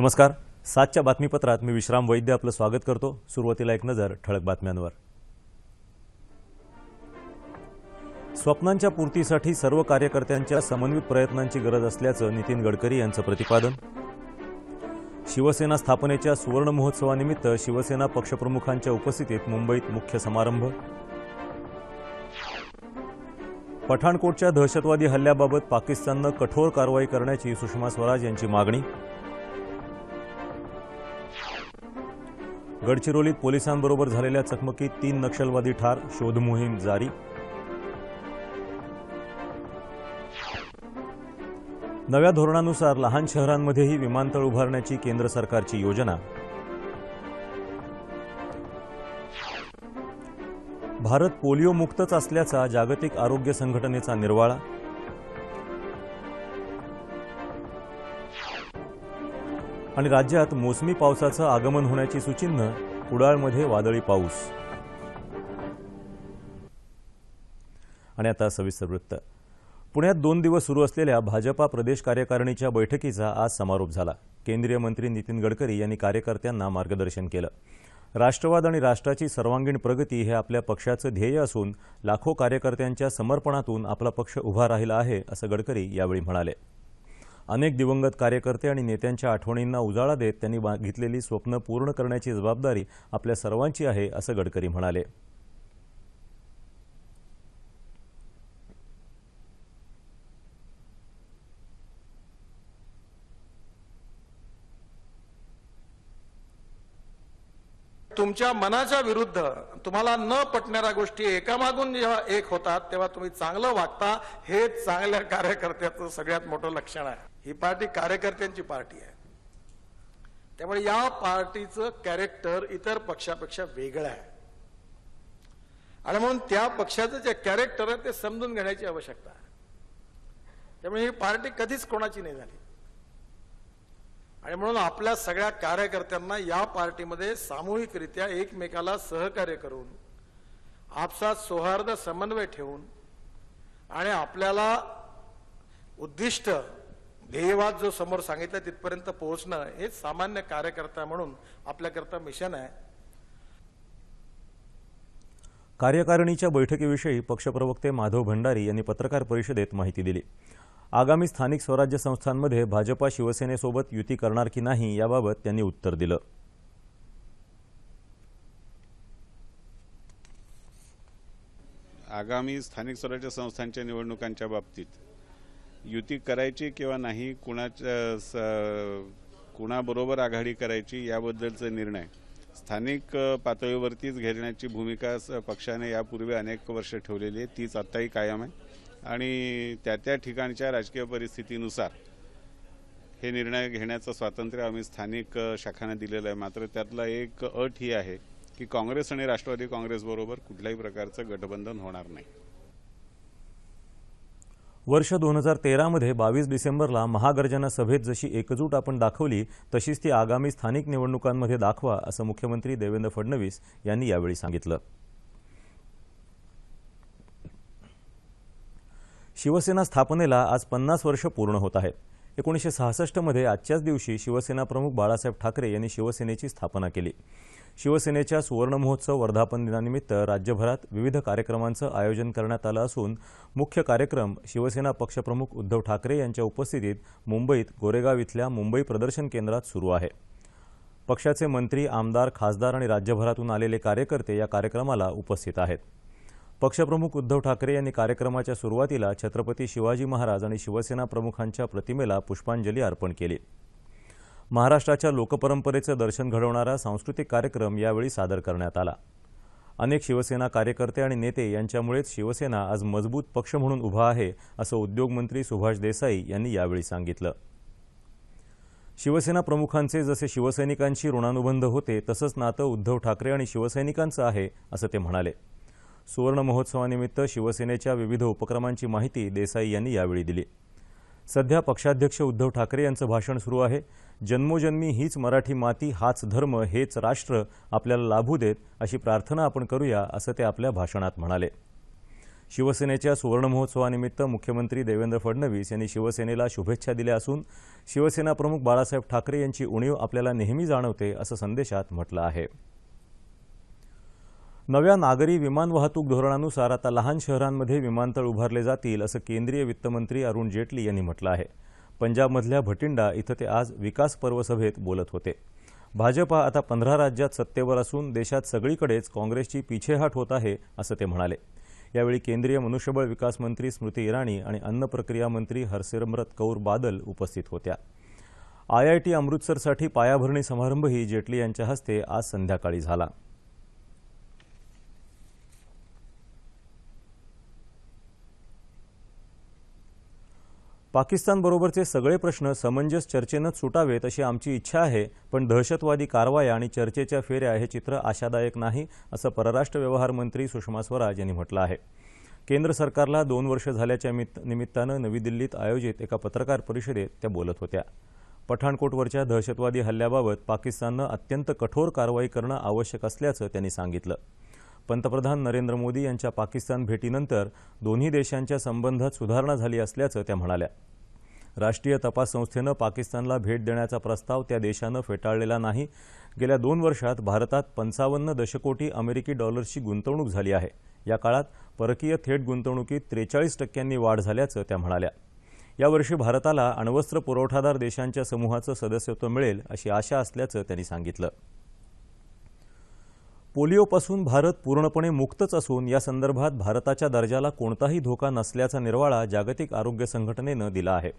नमस्कार. सातच्या बातमीपत्रात मी विश्राम वैद्य आपलं स्वागत करतो. सुरुवातीला एक नजर ठळक बातम्यांवर. स्वप्नांच्या पूर्तीसाठी सर्व कार्यकर्त्यांच्या समन्वित प्रयत्नांची गरज असल्याचं नितीन गडकरी यांचं प्रतिपादन. शिवसेना स्थापनेच्या सुवर्ण महोत्सवानिमित्त शिवसेना पक्षप्रमुखांच्या उपस्थितीत मुंबईत मुख्य समारंभ. पठाणकोटच्या दहशतवादी हल्ल्याबाबत पाकिस्ताननं कठोर कारवाई करण्याची सुषमा स्वराज यांची मागणी. गडचिरोलीत पोलिसांबरोबर झालेल्या चकमकीत तीन नक्षलवादी ठार शोध मोहीम जारी. नव्या धोरणानुसार लहान शहरांमध्येही विमानतळ उभारण्याची केंद्र सरकारची योजना. भारत पोलिओ मुक्तच असल्याचा जागतिक आरोग्य संघटनेचा निर्वाळा. आणि राज्यात मोसमी पावसाचं आगमन होण्याची सूचिन्ह कुडाळमध्ये वादळी पाऊस. आणि आता सविस्तर वृत्त. पुण्यात दोन दिवस सुरू असलेल्या भाजपा प्रदेश कार्यकारिणीच्या बैठकीचा आज समारोप झाला. केंद्रीय मंत्री नितीन गडकरी यांनी कार्यकर्त्यांना मार्गदर्शन केलं. राष्ट्रवाद आणि राष्ट्राची सर्वांगीण प्रगती हे आपल्या पक्षाचं ध्येय असून लाखो कार्यकर्त्यांच्या समर्पणातून आपला पक्ष उभा राहिला आहे असं गडकरी यावेळी म्हणाले. अनेक दिवंगत कार्यकर्ते आणि नेत्यांच्या आठवणींना उजाळा देत त्यांनी घेतलेली स्वप्न पूर्ण करण्याची जबाबदारी आपल्या सर्वांची आहे असं गडकरी म्हणाले. तुमच्या मनाच्या विरुद्ध तुम्हाला न पटणाऱ्या गोष्टी एकामागून जेव्हा एक होतात तेव्हा तुम्ही चांगलं वागता हे चांगल्या कार्यकर्त्याचं सगळ्यात मोठं लक्षण आहे. ही पार्टी कार्यकर्त्यांची पार्टी आहे. त्यामुळे या पार्टीचं कॅरेक्टर इतर पक्षापेक्षा वेगळं आहे. आणि म्हणून त्या पक्षाचं जे कॅरेक्टर आहे ते समजून घेण्याची आवश्यकता आहे. त्यामुळे ही पार्टी कधीच कोणाची नाही झाली. आणि म्हणून आपल्या सगळ्या कार्यकर्त्यांना या पार्टीमध्ये सामूहिकरित्या एकमेकाला सहकार्य करून आपसात सौहार्द समन्वय ठेवून आणि आपल्याला उद्दिष्ट ध्येयवाद जो समोर सांगितलं तिथपर्यंत पोहोचणं हे सामान्य कार्यकर्ता म्हणून आपल्याकरता मिशन आहे. कार्यकारिणीच्या बैठकीविषयी पक्षप्रवक्ते माधव भंडारी यांनी पत्रकार परिषदेत माहिती दिली. आगामी स्थानिक स्वराज्य संस्थांमध्ये भाजपा शिवसेनेसोबत युती करणार की नाही याबाबत त्यांनी उत्तर दिलं. आगामी स्थानिक स्वराज्य संस्थांच्या निवडणुकांच्या बाबतीत युती करायची किंवा नाही कुणाच्या स- कुणाबरोबर आघाडी करायची याबद्दलचा निर्णय स्थानिक पातळीवरतीच घेण्याची भूमिका स- पक्षाने यापूर्वी अनेक वर्ष ठेवलेली आहे. तीच आत्ताही कायम आहे. आणि त्या त्या ठिकाणच्या राजकीय परिस्थितीनुसार हे निर्णय घेण्याचं स्वातंत्र्य आम्ही स्थानिक अ, शाखांना दिलेलं आहे. मात्र त्यातला एक अट ही आहे की काँग्रेस आणि राष्ट्रवादी काँग्रेसबरोबर कुठल्याही प्रकारचं गठबंधन होणार नाही. वर्ष दोन हजार तेरामध्ये बावीस डिसेंबरला महागर्जना सभेत जशी एकजूट आपण दाखवली तशीच ती आगामी स्थानिक निवडणुकांमध्ये दाखवा असं मुख्यमंत्री देवेंद्र फडणवीस यांनी यावेळी सांगितलं. शिवसेना स्थापनेला आज पन्नास वर्ष पूर्ण होत आहेत. एकोणीसशे सहासष्टमध्ये आजच्याच दिवशी शिवसेना प्रमुख बाळासाहेब ठाकरे यांनी शिवसेनेची स्थापना केली. शिवसेनेच्या सुवर्णमहोत्सव वर्धापन दिनानिमित्त राज्यभरात विविध कार्यक्रमांचं आयोजन करण्यात आलं असून मुख्य कार्यक्रम शिवसेना पक्षप्रमुख उद्धव ठाकरे यांच्या उपस्थितीत मुंबईत गोरेगाव इथल्या मुंबई प्रदर्शन केंद्रात सुरू आहे. पक्षाचे मंत्री आमदार खासदार आणि राज्यभरातून आलेले कार्यकर्ते या कार्यक्रमाला उपस्थित आहेत. पक्षप्रमुख उद्धव ठाकरे यांनी कार्यक्रमाच्या सुरुवातीला छत्रपती शिवाजी महाराज आणि शिवसेना प्रमुखांच्या प्रतिमेला पुष्पांजली अर्पण केली. महाराष्ट्राच्या लोकपरंपरेचं दर्शन घडवणारा सांस्कृतिक कार्यक्रम यावेळी सादर करण्यात आला. अनेक शिवसेना कार्यकर्ते आणि नेते यांच्यामुळेच शिवसेना आज मजबूत पक्ष म्हणून उभा आहे असं उद्योगमंत्री सुभाष देसाई यांनी यावेळी सांगितलं. शिवसेना प्रमुखांचे जसे शिवसैनिकांशी ऋणानुबंध होते तसंच नातं उद्धव ठाकरे आणि शिवसैनिकांचं आहे असं ते म्हणाले. सुवर्ण महोत्सवानिमित्त शिवसेनेच्या विविध उपक्रमांची माहिती देसाई यांनी यावेळी दिली. सध्या पक्षाध्यक्ष उद्धव ठाकरे यांचं भाषण सुरू आहे. जन्मोजन्मी हीच मराठी माती हाच धर्म हेच राष्ट्र आपल्याला लाभू देत अशी प्रार्थना आपण करूया असं ते आपल्या भाषणात म्हणाले. शिवसेनेच्या सुवर्णमहोत्सवानिमित्त मुख्यमंत्री देवेंद्र फडणवीस यांनी शिवसेनेला शुभेच्छा दिल्या असून शिवसेना प्रमुख बाळासाहेब ठाकरे यांची उणीव आपल्याला नेहमी जाणवते असं संदेशात म्हटलं आहे. नव्या नागरी विमान वाहतूक धोरणानुसार आता लहान शहरांमध्ये विमानतळ उभारले जातील असं केंद्रीय वित्तमंत्री अरुण जेटली यांनी म्हटलं आहे. पंजाबमधल्या भटिंडा इथं ते आज विकास पर्व सभेत बोलत होते. भाजपा आता पंधरा राज्यात सत्तेवर असून देशात सगळीकडेच काँग्रेसची पिछेहाट होत आहे असं ते म्हणाले. यावेळी केंद्रीय मनुष्यबळ विकास मंत्री स्मृती इराणी आणि अन्न प्रक्रिया मंत्री हरसिमरत कौर बादल उपस्थित होत्या. आय आय टी अमृतसरसाठी पायाभरणी समारंभही जेटली यांच्या हस्ते आज संध्याकाळी झाला. पाकिस्तानबरोबरचे सगळे प्रश्न समंजस चर्चेनंच सुटावेत अशी आमची इच्छा आहे पण दहशतवादी कारवाया आणि चर्चेच्या फेऱ्या हे चित्र आशादायक नाही असं परराष्ट्र व्यवहार मंत्री सुषमा स्वराज यांनी म्हटलं आहे. केंद्र सरकारला दोन वर्ष झाल्याच्या निमित्तानं नवी दिल्लीत आयोजित एका पत्रकार परिषदेत त्या बोलत होत्या. पठाणकोटवरच्या दहशतवादी हल्ल्याबाबत पाकिस्ताननं अत्यंत कठोर कारवाई करणं आवश्यक असल्याचं त्यांनी सांगितलं. पंतप्रधान नरेंद्र मोदी यांच्या पाकिस्तान भेटीनंतर दोन्ही देशांच्या संबंधात सुधारणा झाली असल्याचं त्या म्हणाल्या. राष्ट्रीय तपास संस्थेनं पाकिस्तानला भेट देण्याचा प्रस्ताव त्या देशानं फेटाळलेला नाही. गेल्या दोन वर्षात भारतात पंचावन्न दशकोटी अमेरिकी डॉलर्सची गुंतवणूक झाली आहे. या काळात परकीय थेट गुंतवणुकीत त्रेचाळीस टक्क्यांनी वाढ झाल्याचं त्या म्हणाल्या. यावर्षी भारताला अण्वस्त्र पुरवठादार देशांच्या समूहाचं सदस्यत्व मिळेल अशी आशा असल्याचं त्यांनी सांगितलं. पोलिओपासून भारत पूर्णपणे मुक्तच असून या संदर्भात भारताच्या दर्जाला कोणताही धोका नसल्याचा निर्वाळा जागतिक आरोग्य संघटनेनं दिला आहे.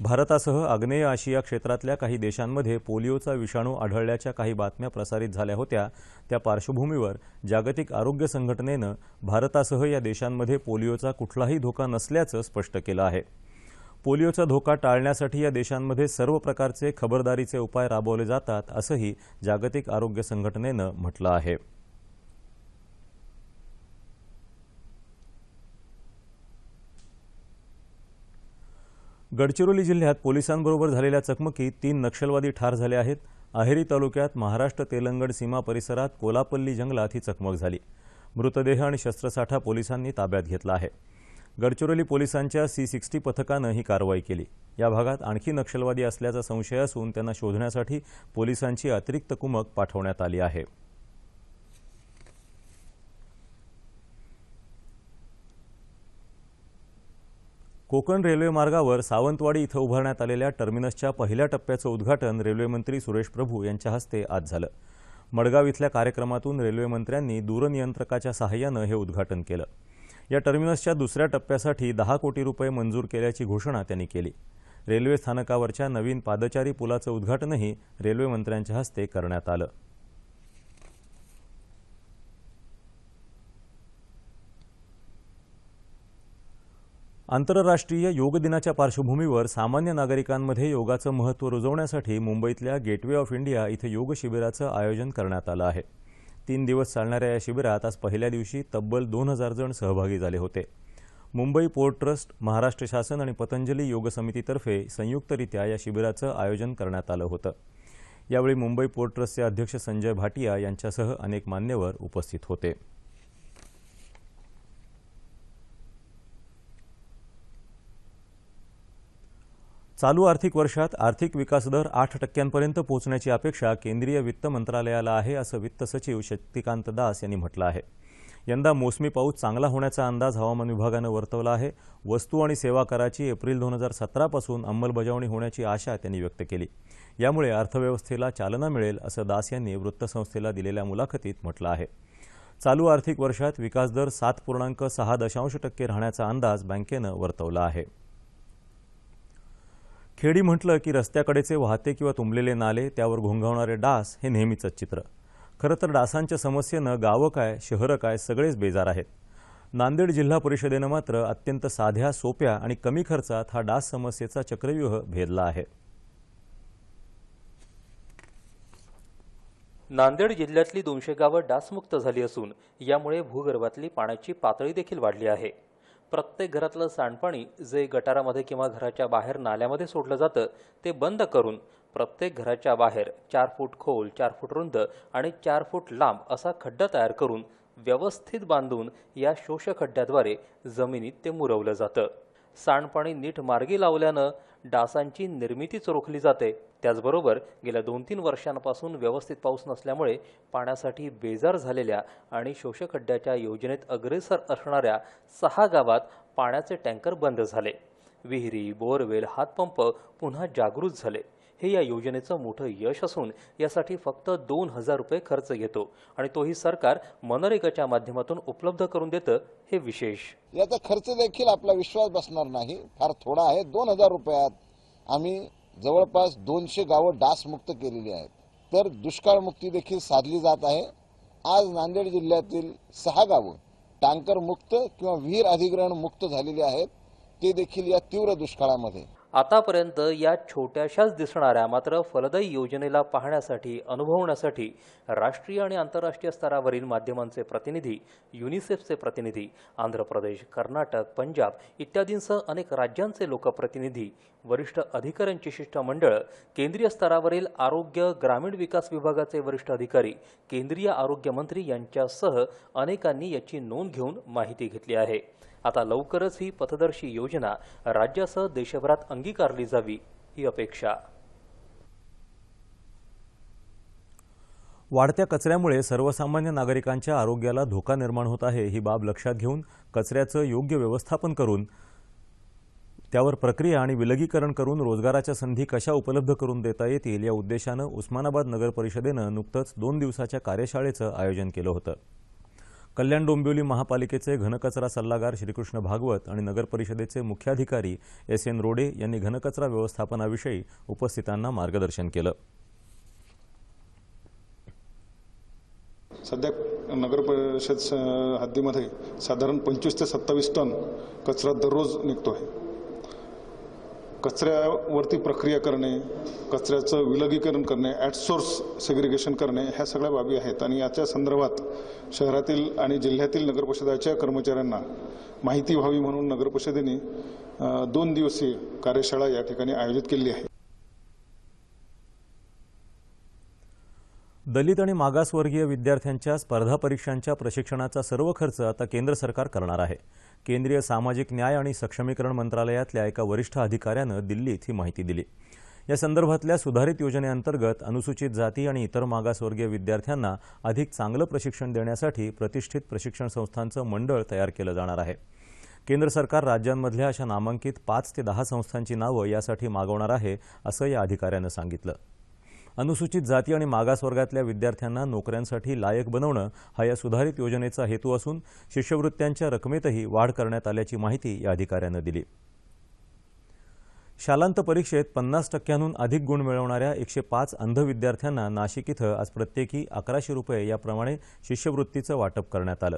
भारतासह आग्नेय आशिया क्षेत्रातल्या काही देशांमध्ये पोलिओचा विषाणू आढळल्याच्या काही बातम्या प्रसारित झाल्या होत्या. त्या पार्श्वभूमीवर जागतिक आरोग्य संघटनेनं भारतासह या देशांमध्ये पोलिओचा कुठलाही धोका नसल्याचं स्पष्ट केलं आहे. पोलिओचा धोका टाळण्यासाठी या देशांमध्ये सर्व प्रकारचे खबरदारीचे उपाय राबवले जातात असंही जागतिक आरोग्य संघटनेनं म्हटलं आहे. गडचिरोली जिल्ह्यात पोलिसांबरोबर झालेल्या चकमकीत तीन नक्षलवादी ठार झाले आहेत. अहेरी तालुक्यात महाराष्ट्र तेलंगण सीमा परिसरात कोलापल्ली जंगलात ही चकमक झाली. मृतदेह आणि शस्त्रसाठा पोलिसांनी ताब्यात घेतला आहे. गडचिरोली पोलिसांच्या सी सिक्स्टी पथकानं ही कारवाई केली. या भागात आणखी नक्षलवादी असल्याचा संशय असून त्यांना शोधण्यासाठी पोलिसांची अतिरिक्त कुमक पाठवण्यात आली आहे. कोकण रेल्वे मार्गावर सावंतवाडी इथं उभारण्यात आलेल्या टर्मिनसच्या पहिल्या टप्प्याचं उद्घाटन रेल्वेमंत्री सुरेश प्रभू यांच्या हस्ते आज झालं. मडगाव इथल्या कार्यक्रमातून रेल्वेमंत्र्यांनी दूरनियंत्रकाच्या सहाय्यानं हे उद्घाटन केलं. या टर्मिनसच्या दुसऱ्या टप्प्यासाठी दहा कोटी रुपये मंजूर केल्याची घोषणा त्यांनी केली. रेल्वे स्थानकावरच्या नवीन पादचारी पुलाचं उद्घाटनही रेल्वेमंत्र्यांच्या हस्ते करण्यात आलं. आंतरराष्ट्रीय योग दिनाच्या पार्श्वभूमीवर सामान्य नागरिकांमध्ये योगाचं महत्त्व रुजवण्यासाठी मुंबईतल्या गेटवे ऑफ इंडिया इथं योग शिबिराचं आयोजन करण्यात आलं आहे. तीन दिवस चालणाऱ्या या शिबिरात आज पहिल्या दिवशी तब्बल दोन हजार जण सहभागी झाले होते. मुंबई पोर्ट ट्रस्ट महाराष्ट्र शासन आणि पतंजली योग समितीतर्फे संयुक्तरित्या या शिबिराचं आयोजन करण्यात आलं होतं. यावेळी मुंबई पोर्ट ट्रस्टचे अध्यक्ष संजय भाटिया यांच्यासह अनेक मान्यवर उपस्थित होते. चालू आर्थिक वर्षात आर्थिक विकास दर आठ टक्क्यांपर्यंत पोहोचण्याची अपेक्षा केंद्रीय वित्त मंत्रालयाला आहे असं वित्त सचिव शक्तिकांत दास यांनी म्हटलं आहे. यंदा मोसमी पाऊस चांगला होण्याचा अंदाज हवामान विभागानं वर्तवला आहे. वस्तू आणि सेवा कराची एप्रिल दोन हजार सतरापासून अंमलबजावणी होण्याची आशा त्यांनी व्यक्त केली. यामुळे अर्थव्यवस्थेला चालना मिळेल असं दास यांनी वृत्तसंस्थेला दिलेल्या मुलाखतीत म्हटलं आहे. चालू आर्थिक वर्षात विकासदर सात पूर्णांक सहा दशांश टक्के राहण्याचा अंदाज बँकेनं वर्तवला आहे. खेडी म्हटलं की रस्त्याकडेचे वाहते किंवा तुंबलेले नाले त्यावर घोंघावणारे डास हे नेहमीचंच चित्र. खरं तर डासांच्या समस्येनं गावं काय शहरं काय सगळेच बेजार आहेत. नांदेड जिल्हा परिषदेनं मात्र अत्यंत साध्या सोप्या आणि कमी खर्चात हा डास समस्येचा चक्रव्यूह भेदला आहे. नांदेड जिल्ह्यातली दोनशे गावं डासमुक्त झाली असून यामुळे भूगर्भातली पाण्याची पातळी देखील वाढली आहे. प्रत्येक घरातलं सांडपाणी जे गटारामध्ये किंवा घराच्या बाहेर नाल्यामध्ये सोडलं जातं ते बंद करून प्रत्येक घराच्या बाहेर चार फूट खोल चार फूट रुंद आणि चार फूट लांब असा खड्डा तयार करून व्यवस्थित बांधून या शोषखड्ड्याद्वारे जमिनीत ते मुरवलं जातं. सांडपाणी नीट मार्गी लावल्यानं डासांची निर्मितीच रोखली जाते. त्याचबरोबर गेल्या दोन तीन वर्षांपासून व्यवस्थित पाऊस नसल्यामुळे पाण्यासाठी बेजार झालेल्या आणि शोषखड्ड्याच्या योजनेत अग्रेसर असणाऱ्या सहा गावात पाण्याचे टँकर बंद झाले. विहिरी बोरवेल हातपंप पुन्हा जागृत झाले. हे या योजनेचं मोठं यश असून यासाठी फक्त दोन हजार रुपये खर्च घेतो आणि तोही सरकार मनरेगाच्या माध्यमातून उपलब्ध करून देतं हे विशेष. याचा खर्च देखील आपला विश्वास बसणार नाही. फार थोडा आहे. दोन हजार रुपयात आम्ही जवळपास दोनशे गावं डासमुक्त केलेली आहेत. तर दुष्काळमुक्ती देखील साधली जात आहे. आज नांदेड जिल्ह्यातील सहा गावं टँकर मुक्त किंवा विहीर अधिग्रहण मुक्त झालेली आहेत. ते देखील या तीव्र दुष्काळामध्ये. आतापर्यंत या छोट्याशाच दिसणाऱ्या मात्र फलदायी योजनेला पाहण्यासाठी अनुभवण्यासाठी राष्ट्रीय आणि आंतरराष्ट्रीय स्तरावरील माध्यमांचे प्रतिनिधी युनिसेफचे प्रतिनिधी आंध्र प्रदेश कर्नाटक पंजाब इत्यादींसह अनेक राज्यांचे लोकप्रतिनिधी वरिष्ठ अधिकाऱ्यांची शिष्टमंडळ केंद्रीय स्तरावरील आरोग्य ग्रामीण विकास विभागाचे वरिष्ठ अधिकारी केंद्रीय आरोग्यमंत्री यांच्यासह अनेकांनी याची नोंद घेऊन माहिती घेतली आहे. आता लवकरच ही पथदर्शी योजना राज्यासह देशभरात अंगीकारली जावी ही अपेक्षा. वाढत्या कचऱ्यामुळे सर्वसामान्य नागरिकांच्या आरोग्याला धोका निर्माण होत आहे ही बाब लक्षात घेऊन कचऱ्याचं योग्य व्यवस्थापन करून त्यावर प्रक्रिया आणि विलगीकरण करून रोजगाराच्या संधी कशा उपलब्ध करून देता येतील या उद्देशानं उस्मानाबाद नगर परिषदेनं नुकतंच दोन दिवसाच्या कार्यशाळेचं आयोजन केलं होतं. कल्याण डोंबिवली महापालिकेचे घनकचरा सल्लागार श्रीकृष्ण भागवत आणि नगर परिषदेचे मुख्याधिकारी एस एन रोडे यांनी घनकचरा व्यवस्थापनाविषयी उपस्थितांना मार्गदर्शन केलं. सध्या नगर परिषद स- हद्दीमध्ये साधारण पंचवीस ते सत्तावीस टन कचरा दररोज निघतो आहे. कचऱ्यावरती प्रक्रिया करणे कचऱ्याचं विलगीकरण करणे ॲट सोर्स सेग्रिगेशन करणे ह्या सगळ्या बाबी आहेत. आणि याच्या संदर्भात शहरातील आणि जिल्ह्यातील नगरपरिषदाच्या कर्मचाऱ्यांना माहिती व्हावी म्हणून नगरपरिषदेने दोन दिवसीय कार्यशाळा या ठिकाणी आयोजित केली आहे. दलित आणि मागासवर्गीय विद्यार्थ्यांच्या स्पर्धा परीक्षांच्या प्रशिक्षणाचा सर्व खर्च आता केंद्र सरकार करणार आहे. केंद्रीय सामाजिक न्याय आणि सक्षमीकरण मंत्रालयातल्या एका वरिष्ठ अधिकाऱ्यानं दिल्लीत ही माहिती दिली. या संदर्भातल्या सुधारित योजनेअंतर्गत अनुसूचित जाती आणि इतर मागासवर्गीय विद्यार्थ्यांना अधिक चांगलं प्रशिक्षण देण्यासाठी प्रतिष्ठित प्रशिक्षण संस्थांचं मंडळ तयार केलं जाणार आहे. केंद्र सरकार राज्यांमधल्या अशा नामांकित पाच ते दहा संस्थांची नावं यासाठी मागवणार आहे असं या अधिकाऱ्यानं सांगितलं. अनुसूचित जाती आणि मागासवर्गातल्या विद्यार्थ्यांना नोकऱ्यांसाठी लायक बनवणं हा या सुधारित योजनेचा हेतू असून शिष्यवृत्त्यांच्या रकमेतही वाढ करण्यात आल्याची माहिती या अधिकाऱ्यानं दिली. शालांत परीक्षेत पन्नास टक्क्यांहून अधिक गुण मिळवणाऱ्या एकशे पाच अंध विद्यार्थ्यांना नाशिक इथं आज प्रत्येकी अकराशे रुपये याप्रमाणे शिष्यवृत्तीचं वाटप करण्यात आलं.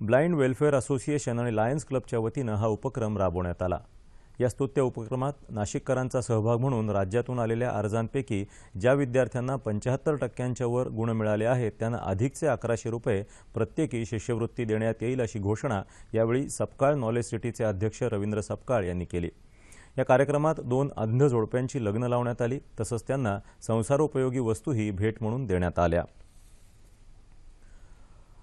ब्लाइंड वेलफेअर असोसिएशन आणि लायन्स क्लबच्या वतीनं हा उपक्रम राबवण्यात आला. या स्तुत्य उपक्रमात नाशिककरांचा सहभाग म्हणून राज्यातून आलेल्या अर्जांपैकी ज्या विद्यार्थ्यांना पंच्याहत्तर टक्क्यांच्या वर गुण मिळाले आहेत त्यांना अधिकचे अकराशे रुपये प्रत्येकी शिष्यवृत्ती देण्यात येईल अशी घोषणा यावेळी सपकाळ नॉलेज सिटीचे अध्यक्ष रवींद्र सपकाळ यांनी केली. या कार्यक्रमात दोन अंध जोडप्यांची लग्न लावण्यात आली तसंच त्यांना संसारोपयोगी वस्तूही भेट म्हणून देण्यात आल्या.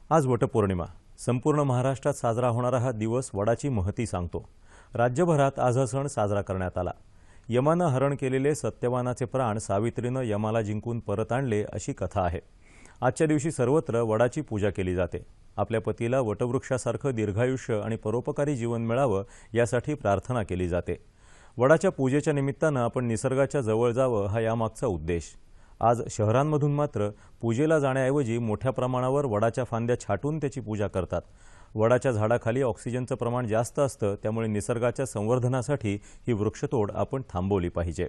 आज वटपौर्णिमा. संपूर्ण महाराष्ट्रात साजरा होणारा हा दिवस वडाची महती सांगतो. राज्यभरात आज हा सण साजरा करण्यात आला. यमानं हरण केलेले सत्यवानाचे प्राण सावित्रीनं यमाला जिंकून परत आणले अशी कथा आहे. आजच्या दिवशी सर्वत्र वडाची पूजा केली जाते. आपल्या पतीला वटवृक्षासारखं दीर्घायुष्य आणि परोपकारी जीवन मिळावं यासाठी प्रार्थना केली जाते. वडाच्या पूजेच्या निमित्तानं आपण निसर्गाच्या जवळ जावं हा यामागचा उद्देश. आज शहरांमधून मात्र पूजेला जाण्याऐवजी मोठ्या प्रमाणावर वडाच्या फांद्या छाटून त्याची पूजा करतात. वडाच्या झाडाखाली ऑक्सिजनचं प्रमाण जास्त असतं त्यामुळे निसर्गाच्या संवर्धनासाठी ही वृक्षतोड आपण थांबवली पाहिजे.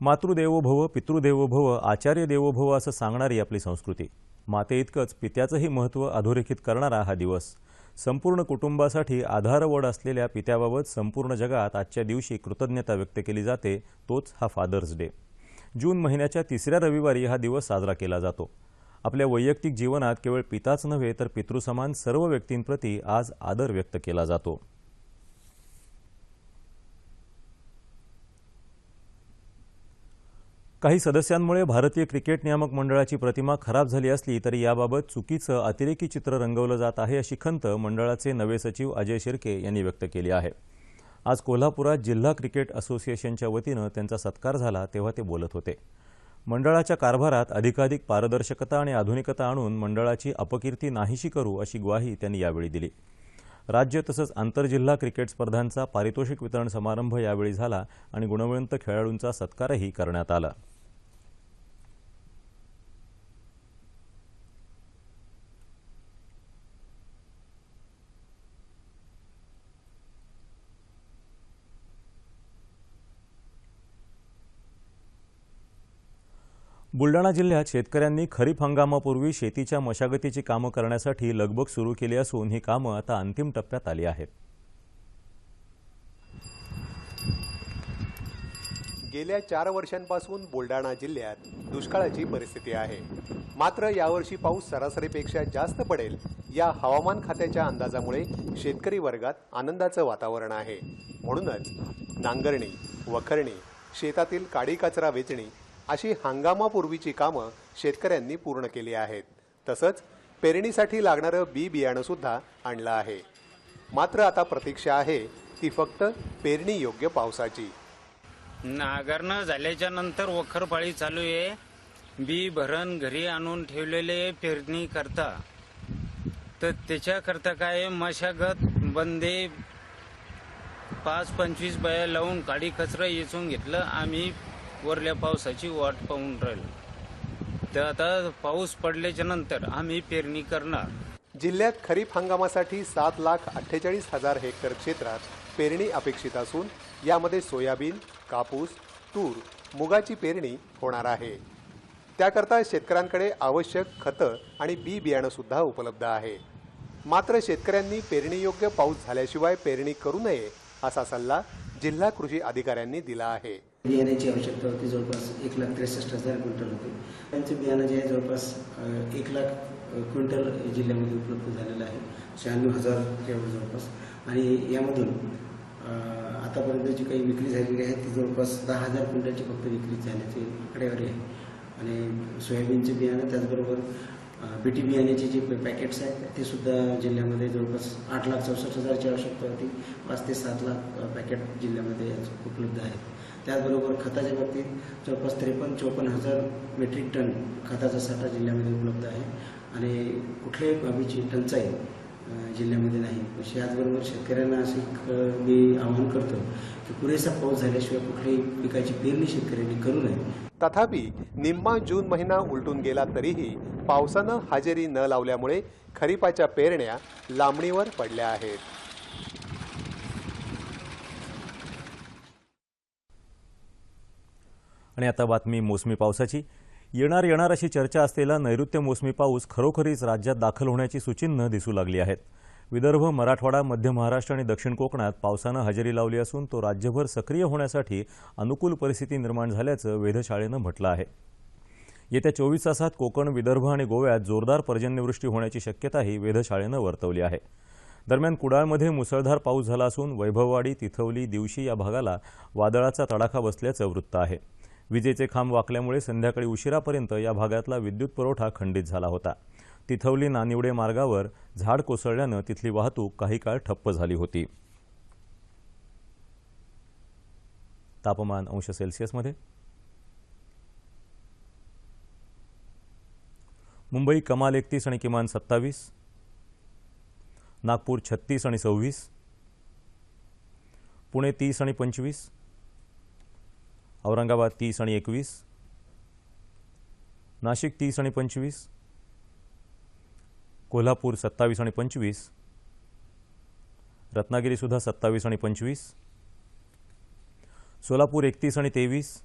मातृदेवो भव पितृदेवो भव आचार्य देवो भव असं सांगणारी आपली संस्कृती. माते इतकंच पित्याचंही महत्त्व अधोरेखित करणारा हा दिवस. संपूर्ण कुटुंबासाठी आधारवड असलेल्या पित्याबाबत संपूर्ण जगात आजच्या दिवशी कृतज्ञता व्यक्त केली जाते तोच हा फादर्स डे. जून महिन्याच्या तिसऱ्या रविवारी हा दिवस साजरा केला जातो. आपल्या वैयक्तिक जीवनात केवळ पिताच नव्हे तर पितृसमान सर्व व्यक्तींप्रती आज आदर व्यक्त केला जातो. काही सदस्यांमुळे भारतीय क्रिकेट नियामक मंडळाची प्रतिमा खराब झाली असली तरी याबाबत चुकीचं अतिरेकी चित्र रंगवलं जात आहे अशी खंत मंडळाचे नवे सचिव अजय शिर्के यांनी व्यक्त केली आहे. आज कोल्हापुरात जिल्हा क्रिकेट असोसिएशनच्या वतीनं त्यांचा सत्कार झाला तेव्हा ते बोलत होते. मंडळाच्या कारभारात अधिकाधिक पारदर्शकता आणि आधुनिकता आणून मंडळाची अपकीर्ती नाहीशी करू अशी ग्वाही त्यांनी यावेळी दिली. राज्य तसंच आंतरजिल्हा क्रिकेट स्पर्धांचा पारितोषिक वितरण समारंभ यावेळी झाला आणि गुणवंत खेळाडूंचा सत्कारही करण्यात आला. बुलडाणा जिल्ह्यात शेतकऱ्यांनी खरीप हंगामापूर्वी शेतीच्या मशागतीची कामं करण्यासाठी लगबग सुरू केली असून ही कामं आता अंतिम टप्प्यात आली आहेत. गेल्या चार वर्षांपासून बुलढाणा जिल्ह्यात दुष्काळाची परिस्थिती आहे. मात्र यावर्षी पाऊस सरासरीपेक्षा जास्त पडेल या हवामान खात्याच्या अंदाजामुळे शेतकरी वर्गात आनंदाचं वातावरण आहे. म्हणूनच नांगरणी वखरणी शेतातील काडी कचरा वेचणी अशी हंगामापूर्वीची कामं शेतकऱ्यांनी पूर्ण केली आहेत. तसंच पेरणीसाठी लागणारं बी बियाणं सुद्धा आणलं आहे. मात्र आता प्रतीक्षा आहे ती फक्त पेरणी योग्य पावसाची. नांगरणं झाल्याच्यानंतर वखरपाळी चालू आहे. बी भरण घरी आणून ठेवलेले पेरणी करता. तर त्याच्याकरता काय मशागत बंदे पाच पंचवीस बाया लावून काडी कचरा येचून घेतलं. आम्ही वरल्या पावसाची वाट पाहून राहिलो. तर आता पाऊस पडल्याच्या नंतर आम्ही पेरणी करणार. जिल्ह्यात खरीप हंगामासाठी सात लाख अठ्ठेचाळीस हजार हेक्टर क्षेत्रात पेरणी अपेक्षित असून यामध्ये सोयाबीन कापूस तूर मुगाची पेरणी होणार आहे. त्याकरता शेतकऱ्यांकडे आवश्यक खतं आणि बी बियाणं सुद्धा उपलब्ध आहे. मात्र शेतकऱ्यांनी पेरणीयोग्य पाऊस झाल्याशिवाय पेरणी करू नये असा सल्ला जिल्हा कृषी अधिकाऱ्यांनी दिला आहे. बियाण्याची आवश्यकता होती जवळपास एक लाख त्रेसष्ट हजार क्विंटल होते. त्यांचं बियाणं जे आहे जवळपास एक लाख क्विंटल जिल्ह्यामध्ये उपलब्ध झालेलं आहे. शहाण्णव हजार एवढं जवळपास. आणि यामधून आतापर्यंत जी काही विक्री झालेली आहे ती जवळपास दहा हजार क्विंटलची फक्त विक्री झाल्याची आकडेवारी आहे. आणि सोयाबीनचे बियाणं त्याचबरोबर बीटी बियाण्याचे जे पॅकेट्स आहेत ते सुद्धा जिल्ह्यामध्ये जवळपास आठ लाख चौसष्ट हजारची आवश्यकता होती. पाच ते सात लाख पॅकेट जिल्ह्यामध्ये उपलब्ध आहेत. त्याचबरोबर खताच्या बाबतीत जवळपास त्रेपन्न चोपन्न हजार मेट्रिक टन खताचा साठा जिल्ह्यामध्ये उपलब्ध आहे. आणि कुठल्याही बाबीची टंचाई जिल्ह्यामध्ये नाही. अशी याचबरोबर शेतकऱ्यांना असे मी आवाहन करतो की पुरेसा पाऊस झाल्याशिवाय कुठल्याही पिकाची पेरणी शेतकऱ्यांनी करू नये. तथापि निम्मा जून महिना उलटून गेला तरीही पावसानं हजेरी न लावल्यामुळे खरीपाच्या पेरण्या लांबणीवर पडल्या आहेत. आणि आता बातमी मोसमी पावसाची. येणार येणार अशी चर्चा असलेला नैऋत्य मोसमी पाऊस खरोखरीच राज्यात दाखल होण्याची सूचिन्ह दिसू लागली आहेत. विदर्भ मराठवाडा मध्य महाराष्ट्र आणि दक्षिण कोकणात पावसानं हजेरी लावली असून तो राज्यभर सक्रिय होण्यासाठी अनुकूल परिस्थिती निर्माण झाल्याचं वेधशाळेनं म्हटलं आहे. येत्या चोवीस तासात कोकण विदर्भ आणि गोव्यात जोरदार पर्जन्यवृष्टी होण्याची शक्यताही वेधशाळेनं वर्तवली आहे. दरम्यान कुडाळमध्ये मुसळधार पाऊस झाला असून वैभववाडी तिथवली दिवशी या भागाला वादळाचा तडाखा बसल्याचं वृत्त आहे. विजेचे खांब वाकल्यामुळे संध्याकाळी उशिरापर्यंत या भागातला विद्युत पुरवठा खंडित झाला होता. तिथवली नानिवडे मार्गावर झाड कोसळल्यानं तिथली वाहतूक काही काळ ठप्प झाली होती. तापमान अंश सेल्सिअसमध्ये मुंबई कमाल एकतीस आणि किमान सत्तावीस. नागपूर छत्तीस आणि सव्वीस. पुणे तीस आणि पंचवीस. औरंगाबाद तीस आणि एकवीस. नाशिक तीस आणि पंचवीस. कोल्हापूर सत्तावीस आणि पंचवीस. रत्नागिरीसुद्धा सत्तावीस आणि पंचवीस. सोलापूर एकतीस आणि तेवीस.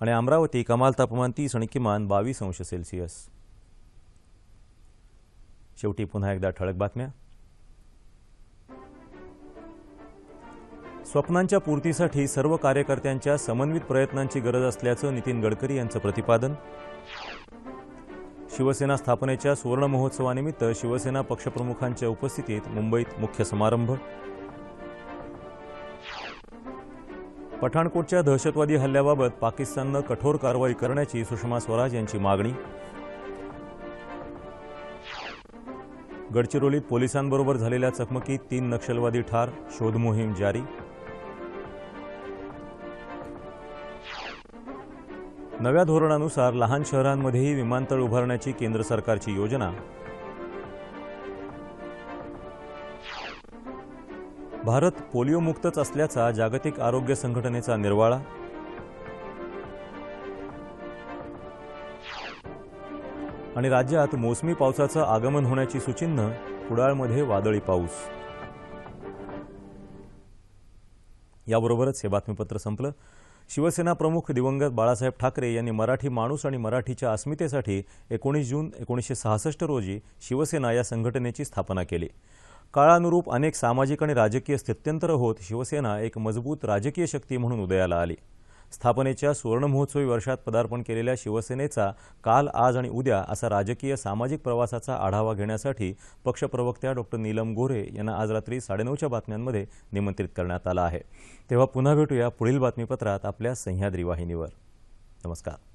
आणि अमरावती कमाल तापमान तीस आणि किमान बावीस अंश सेल्सिअस. शेवटी पुन्हा एकदा ठळक बातम्या. स्वप्नांच्या पूर्तीसाठी सर्व कार्यकर्त्यांच्या समन्वित प्रयत्नांची गरज असल्याचं नितीन गडकरी यांचं प्रतिपादन. शिवसेना स्थापनेच्या सुवर्ण महोत्सवानिमित्त शिवसेना पक्षप्रमुखांच्या उपस्थितीत मुंबईत मुख्य समारंभ. पठाणकोटच्या दहशतवादी हल्ल्याबाबत पाकिस्ताननं कठोर कारवाई करण्याची सुषमा स्वराज यांची मागणी. गडचिरोलीत पोलिसांबरोबर झालेल्या चकमकीत तीन नक्षलवादी ठार शोधमोहीम जारी. नव्या धोरणानुसार लहान शहरांमध्येही विमानतळ उभारण्याची केंद्र सरकारची योजना. भारत पोलिओमुक्तच असल्याचा जागतिक आरोग्य संघटनेचा निर्वाळा. आणि राज्यात मोसमी पावसाचं आगमन होण्याची सूचिन्ह कुडाळमध्ये वादळी पाऊस. याबरोबरच हे बातमीपत्र संपलं. शिवसेना प्रमुख दिवंगत बाळासाहेब ठाकरे यांनी मराठी माणूस आणि मराठीच्या अस्मितेसाठी एकोणीस जून एकोणीसशे सहासष्ट रोजी शिवसेना या संघटनेची स्थापना केली. काळानुरूप अनेक सामाजिक आणि राजकीय स्थित्यंतर होत शिवसेना एक मजबूत राजकीय शक्ती म्हणून उदयाला आली. स्थापनेच्या सुवर्णमहोत्सवी वर्षात पदार्पण केलेल्या शिवसेनेचा काल आज आणि उद्या असा राजकीय सामाजिक प्रवासाचा आढावा घेण्यासाठी पक्षप्रवक्त्या डॉक्टर नीलम गोरे यांना आज रात्री साडेनऊच्या बातम्यांमध्ये निमंत्रित करण्यात आलं आहे. तेव्हा पुन्हा भेटूया पुढील बातमीपत्रात आपल्या सह्याद्री वाहिनीवर. नमस्कार.